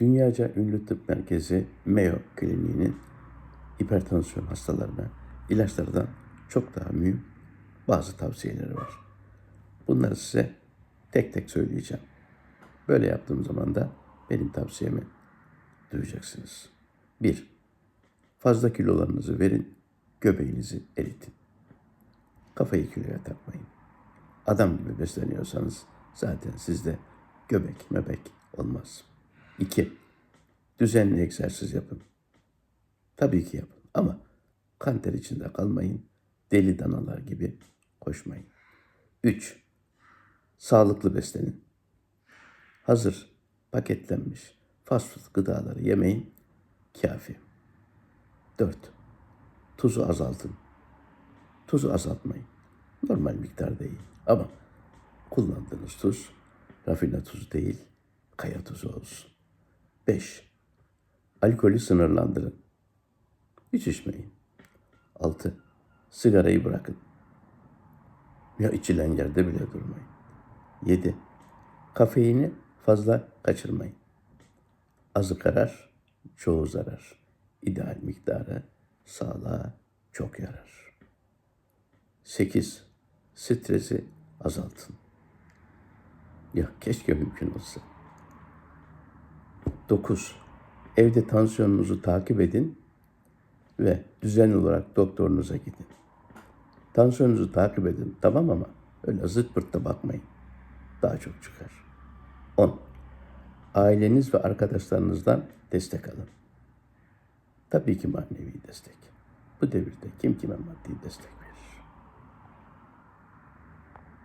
Dünyaca ünlü tıp merkezi Mayo Kliniği'nin hipertansiyon hastalarına ilaçlardan çok daha mühim bazı tavsiyeleri var. Bunları size tek tek söyleyeceğim. Böyle yaptığım zaman da benim tavsiyemi duyacaksınız. 1. Fazla kilolarınızı verin, göbeğinizi eritin. Kafayı kiloya takmayın. Adam gibi besleniyorsanız zaten sizde göbek mebek olmaz. 2. Düzenli egzersiz yapın. Tabii ki yapın ama kanter içinde kalmayın. Deli danalar gibi koşmayın. 3. Sağlıklı beslenin. Hazır paketlenmiş fast food gıdaları yemeyin. Kafi. 4. Tuzu azaltın. Tuzu azaltmayın. Normal miktarda yiyin. Ama kullandığınız tuz rafine tuzu değil, kaya tuzu olsun. 5. Alkolü sınırlandırın. Hiç içmeyin. 6. Sigarayı bırakın. Ya içilen yerde bile durmayın. 7. Kafeini fazla kaçırmayın. Azı karar, çoğu zarar. İdeal miktarı sağlığa çok yarar. 8. Stresi azaltın. Ya keşke mümkün olsa. 9. Evde tansiyonunuzu takip edin ve düzenli olarak doktorunuza gidin. Tansiyonunuzu takip edin tamam ama öyle zırt pırtta bakmayın. Daha çok çıkar. 10. Aileniz ve arkadaşlarınızdan destek alın. Tabii ki manevi destek. Bu devirde kim kime maddi destek